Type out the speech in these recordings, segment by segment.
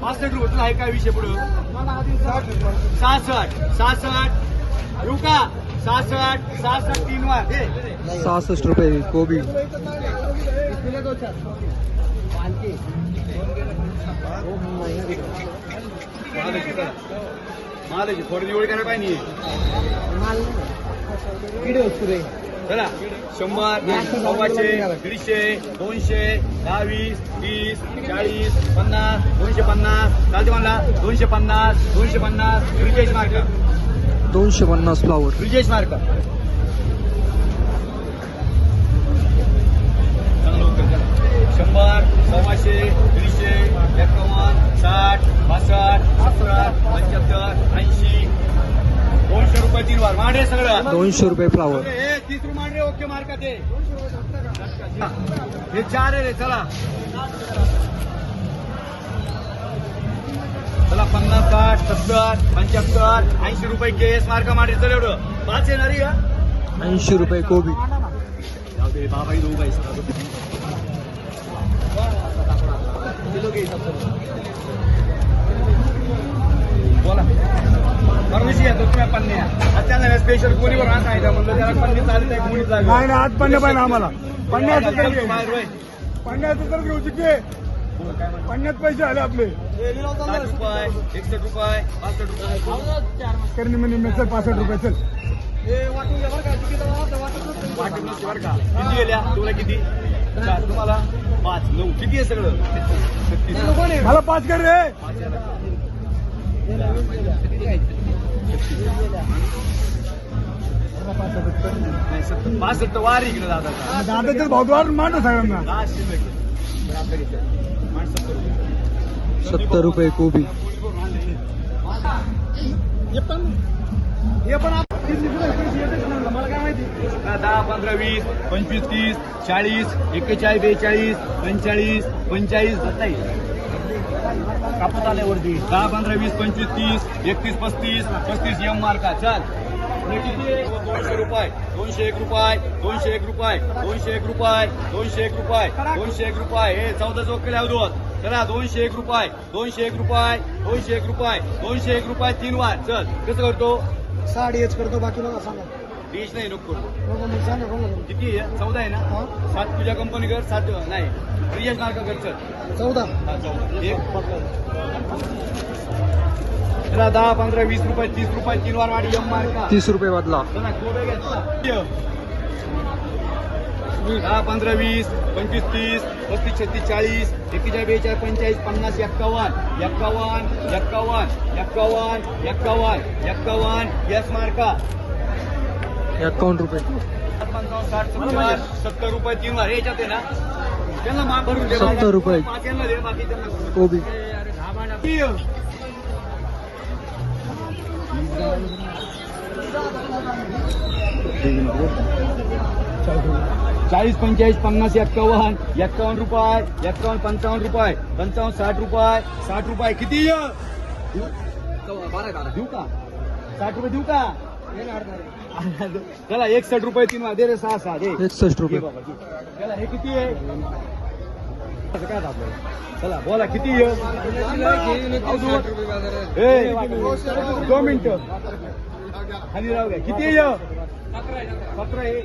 रुपये तुला आहे काय विषय पुढं? सहासष्ट सहासष्ट येऊ का सहासष्ट सहासष्ट तीन वार. दे. सहासष्ट रुपये कोबी. महालक्ष्मी थोडी निवड करायला पाहिजे. चला शंभर सव्वाशे दीडशे दोनशे दहावीस तीस चाळीस पन्नास दोनशे पन्नास चालते म्हणला दोनशे पन्नास दोनशे पन्नास ब्रिजेश मार्क. दोनशे पन्नास फ्लावर ब्रिजेश मार्क. शंभर सव्वाशे दीडशे एकावन्न साठ पासष्ट सत्तर पंच्याहत्तर ऐंशी. दोनशे रुपये तीन वार. मांडे सगळं. दोनशे रुपये फ्लावर ए, तीस रुपये मांडे ओके मार्का ते हे चार आहे रे चला. चला पन्नास साठ सत्तर पंच्याहत्तर ऐंशी रुपये केस मार्का मांडे चल एवढं. पाच येणार का ऐंशी रुपये कोबी. जाऊ दे बाबा ही दोघं बोला. परमिशी येतो तुम्ही पन्ने आता त्यांना स्पेशल कोणी बरं असं आहे का म्हणलं त्याला पन्ने चालत आहे कोणी चालत नाही आज पन्ने पाहिजे आम्हाला. पन्न्याचं तर घे बाहेर होय. पन्न्याचं तर घेऊ तिथे पन्न्यात पैसे आले आपले. साठ रुपये पासष्ट रुपये म्हणजे मेसर पासष्ट रुपये नसते बरं का किती गेल्या तुला किती तुम्हाला पाच नऊ. किती आहे सगळं. मला पाच कर रे. पाच आहे. नाही सत्तर पासष्ट वार इकडे दादा दादा तर भाऊद्वार मांड सगळ्यांना दहा शिल्लक आहे. बरं, आपलं घ्यायचं. मांड सत्तर रुपये. सत्तर रुपये कोबी हे पण आप- मला काय माहिती आता दहा पंधरा वीस पंचवीस तीस चाळीस एक्केचाळीस बेचाळीस पंचेचाळीस पंचेचाळीस सत्तावीस कापूस आल्यावरती दहा पंधरा वीस पंचवीस तीस एकतीस पस्तीस पस्तीस एम मार्का. चल. दोनशे रुपये दोनशे एक रुपये दोनशे एक रुपये दोनशे एक रुपये दोनशे एक रुपये दोनशे एक रुपये. हे चौदा चौक केल्या चला दोनशे एक रुपये दोनशे एक रुपये दोनशे एक रुपये दोनशे एक रुपये तीन वार. चल. कसं करतो? साडी हेच करतो बाकी नका सांगा. डिश नाही नको. किती आहे? चौदा आहे ना? सात तुझ्या कंपनी कर सात नाही. रियाज मार्क कर चौदा. हा, चौदा. एक. दहा पंधरा वीस रुपये तीस रुपये तीन वार वाढी एम मार्का. तीस रुपये बदला. दहा पंधरा वीस पंचवीस तीस पस्तीस छत्तीस चाळीस एकेचाळीस बेचाळीस पंचेचाळीस पन्नास एक्कावन्न एक्कावन्न एक्कावन्न एक्कावन्न एक्कावन्न एक्कावन्न यस मार्का. एकावन्न रुपये. सत्तर रुपये तीन याच्यात आहे ना? त्यांना भरून सत्तर रुपये. कोबी चाळीस पंचेचाळीस पन्नास एक्कावन्न. एक्कावन्न रुपये. एक्कावन्न पंचावन्न रुपये. पंचावन्न साठ रुपये. साठ रुपये किती? देऊ का? साठ रुपये देऊ का? चला एकसष्ट रुपये तीन दे रे सहा सहा दे. एकसष्ट रुपये. चला हे किती आहे? असं काय दाखवलं? चला बोला किती आहे? दोन मिनिटं. खाली राहू द्या. किती आहे? सतरा आहे.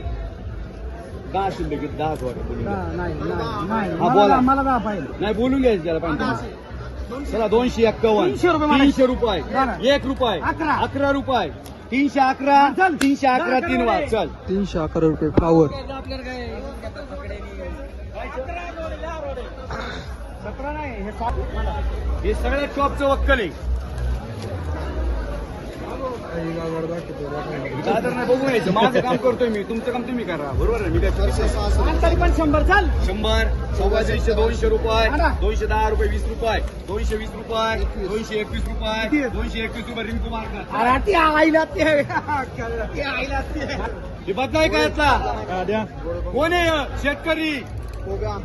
दहा शिल्लक आहेत, दहा सोडा बोलून घ्या. नाही नाही हा, बोला. मला दहा पाहिजे. नाही बोलून घ्यायचं त्याला पाहिजे चला दोनशे एक्कावन्न. तीनशे रुपये एक रुपये. अकरा. अकरा रुपये. तीनशे अकरा. चल. तीनशे अकरा तीन वार चल. तीनशे अकरा रुपये फ्लावर सतरा नाही हे हे सगळ्या टॉपचं वक्कल आहे. दादर नाही बघून यायचं माझं काम करतोय मी तुमचं काम तुम्ही करा बरोबर आहे मी काय करतो? तरी पण शंभर चाल शंभर सव्वा दोनशे रुपये दोनशे दहा रुपये वीस रुपये दोनशे वीस रुपये दोनशे एकवीस रुपये दोनशे एकवीस रुपये रिंकू मार्क अरे ती आईला ते ती आईला ते हे बदलाय का यातला कोण आहे शेतकरी बघून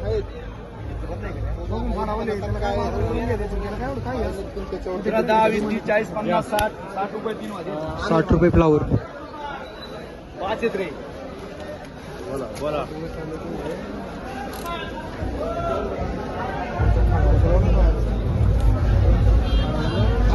दहा वीस तीस चाळीस पन्नास साठ साठ रुपये साठ रुपये फ्लावर पाच येत रे. बोला. बोला.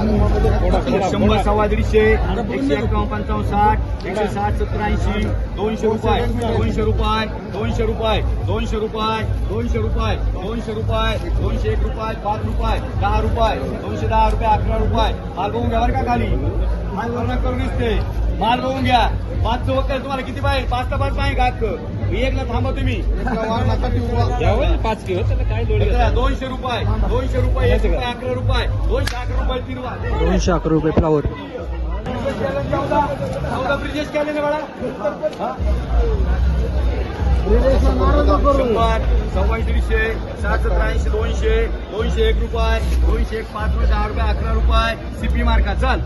शंभर सव्वा दीडशे एकशे एकावन्न पंचावन्न साठ एकशे साठ सत्तर ऐंशी दोनशे रुपये दोनशे रुपये दोनशे रुपये दोनशे रुपये दोनशे रुपये दोनशे रुपये दोनशे एक रुपये पाच रुपये दहा रुपये दोनशे दहा रुपये अकरा रुपये माल बघून घ्या का खाली? माल भरणा करून दिसते माल बघून घ्या. पाच वक्कल तुम्हाला किती पाहिजे? पाच तर पाच पाहिजे का हक्क एक ना थांबा तुम्ही. पाच किलो काय दोनशे रुपये. दोनशे रुपये एक रुपये अकरा रुपये. दोनशे अकरा रुपये तीन रुपये. दोनशे अकरा रुपये फ्लावर चौदा ब्रिजेश केले ना बाळा. हा? शंभर सव्वा दीडशे सात सत्तर ऐंशी दोनशे दोनशे एक रुपये दोनशे एक पाच रुपये दहा रुपये अकरा रुपये. सीपी मार्का चल.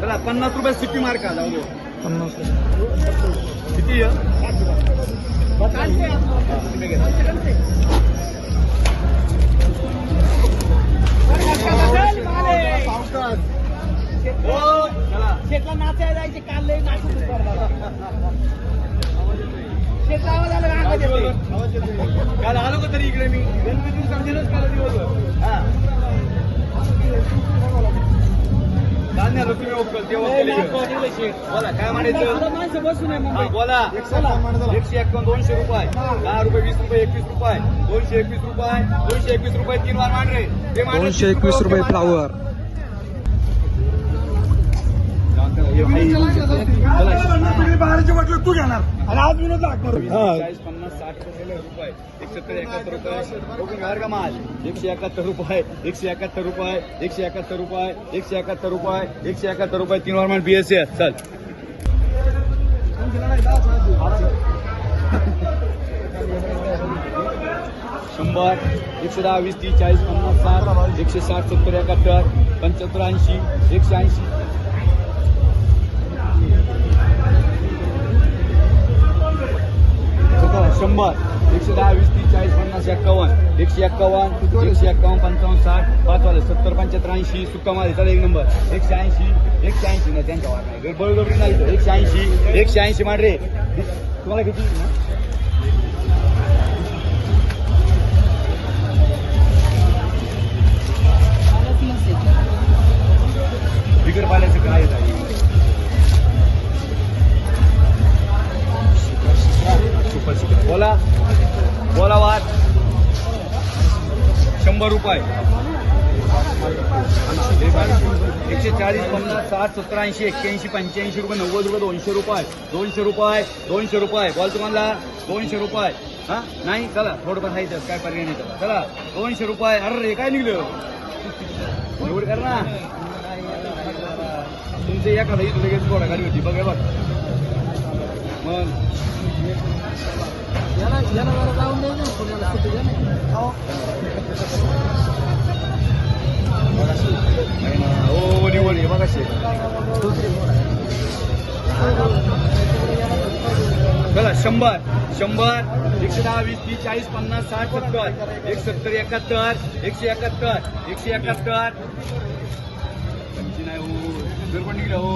चला पन्नास रुपये सीपी मार्का. पन्नास किती आहे? हो, चला. शेतला नाचायला जायचे काल लय नाचून शेतला आवाज आला? काल आलो का तरी इकडे मी गणपती काल दिवस हा धान्य आलो तुम्ही ओपकल तेव्हा केले. बोला काय म्हणायचं? माणसं बसून. बोला. एकशे एक्कावन्न दोनशे रुपये. दहा रुपये वीस रुपये एकवीस रुपये. दोनशे एकवीस रुपये दोनशे एकवीस रुपये तीन वार मांडरे. ते दोनशे एकवीस रुपये फ्लावर बाहेरची वाटलं तू घेणार. आणि आज विनोद लागणार. चाळीस पन्नास साठ रुपये एकशे सत्तर एकाहत्तर रुपये. माल? एकशे एकाहत्तर रुपये एकशे एकाहत्तर रुपये एकशे एकाहत्तर रुपये एकशे एकाहत्तर रुपये एकशे एकाहत्तर रुपये तीन एस बीएससी चल. शंभर एकशे दहा वीस तीस चाळीस पन्नास साठ एकशे साठ सत्तर एकाहत्तर पंच्याहत्तर ऐंशी एकशे ऐंशी. शंभर. एकशे दहा वीस तीस चाळीस पन्नास एक्कावन्न. एकशे एक्कावन्न एकशे एक्कावन्न पंचावन्न साठ पाच वाले सत्तर पंच्याहत्तर ऐंशी सुक्का माल एक नंबर. एकशे ऐंशी एकशे ऐंशी नाही त्यांच्या वाट नाही बळगबरी नाही एकशे ऐंशी एकशे ऐंशी मांडरे. तुम्हाला किती? रुपये। एकशे चाळीस पन्नास साठ सत्तर ऐंशी एक्क्याऐंशी पंच्याऐंशी रुपये नव्वद रुपये दोनशे रुपये दोनशे रुपये दोनशे रुपये. बोल तुम्हाला दोनशे रुपये. हा? नाही चला थोडंफार आहे त्यात, काय पर्याय नाही त्याला चला दोनशे रुपये. अरे रे काय निघलं? एवढं कर ना. तुमचे एखादा इथं लगेच थोडा गाडी होती बघा बघ. मग. शंभर शंभर एकशे दहा वीस तीस चाळीस पन्नास साठ सत्तर. एक सत्तर एकाहत्तर एकशे एकाहत्तर एकशे एकाहत्तर. नाही हो. जर पण हो.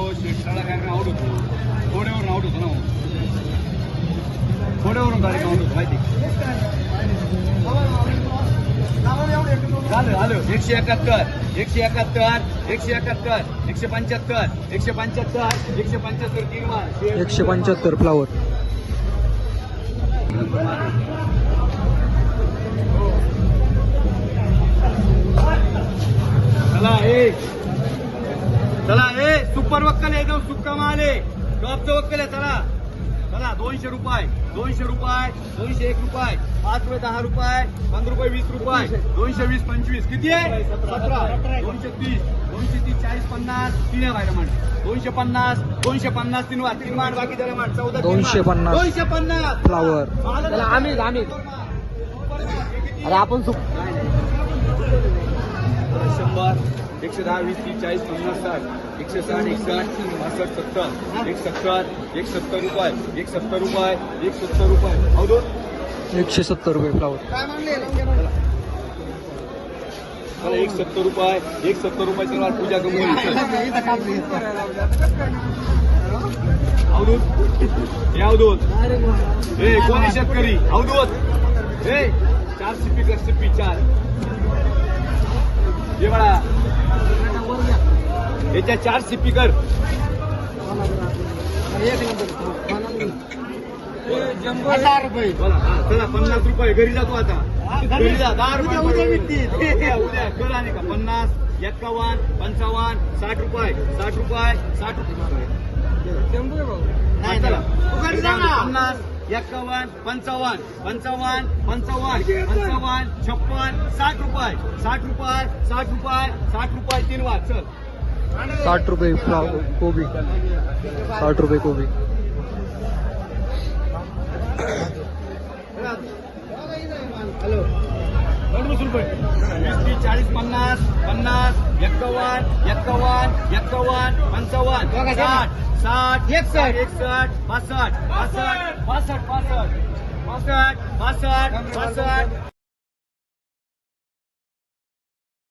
काय आउट होतो. थोड्यावरून आउट होतो ना हो. थोड्यावरून डायरेक्ट आउट होतो माहिती झालं झालं. एकशे एकाहत्तर एकशे एकाहत्तर एकशे एकाहत्तर एकशे पंच्याहत्तर एकशे पंच्याहत्तर एकशे पंच्याहत्तर तीन एकशे पंच्याहत्तर फ्लावर चला ए. चला ए सुपर वक्कल आहे एकदम सुक्का माल आहे. टॉपचं वक्कल आहे चला. चला दोनशे रुपये दोनशे रुपये दोनशे एक रुपये पाच रुपये दहा रुपये पंधरा रुपये वीस रुपये दोनशे वीस पंचवीस. किती आहे? सतरा. दोनशे तीस. दोनशे तीस पन्नास तीन मांड. दोनशे पन्नास दोनशे पन्नास तीन वाट तीन मांड बाकी त्याला मांड. चौदा दोनशे. पन्नास. दोनशे पन्नास. फ्लावर त्याला आम्ही आम्ही. अरे आपण सुख शंभर एकशे दहा वीस तीस चाळीस पन्नास साठ. एकशे साठ एकसष्ट पासष्ट सत्तर एक सत्तर एक सत्तर रुपये. एक सत्तर रुपये एक सत्तर रुपये. अहो दोन. एकशे सत्तर रुपये फ्लावर काय म्हणले मला एक सत्तर रुपये एक सत्तर रुपयाची मला पूजा गमवली अवधूत हे अवधूत हे कोणी शेतकरी? अवधूत हे चार सिप्पी कर सिप्पी चार. हे बळा याच्या चार शिपी कर. एक नंबर हजार रुपये. बोला चला पन्नास रुपये. घरी जातो आता. रुपये उद्या विकतील. उद्या उद्या. कर आणि का पन्नास एक्कावन्न पंचावन्न साठ रुपये. साठ रुपये साठ रुपये. नाही, चला. पन्नास एक्कावन्न पंचावन्न. पंचावन्न पंचावन्न. पंचावन्न छप्पन साठ रुपये. साठ रुपये साठ रुपये साठ रुपये तीन वार चल. साठ रुपये कोबी. साठ रुपये कोबी. रुपये वीस तीस चाळीस पन्नास पन्नास एक्कावन्न एक्कावन्न एक्कावन्न पंचावन्न साठ साठ एकसष्ट. एकसष्ट पासष्ट पासष्ट पासष्ट पासष्ट पासष्ट पासष्ट पासष्ट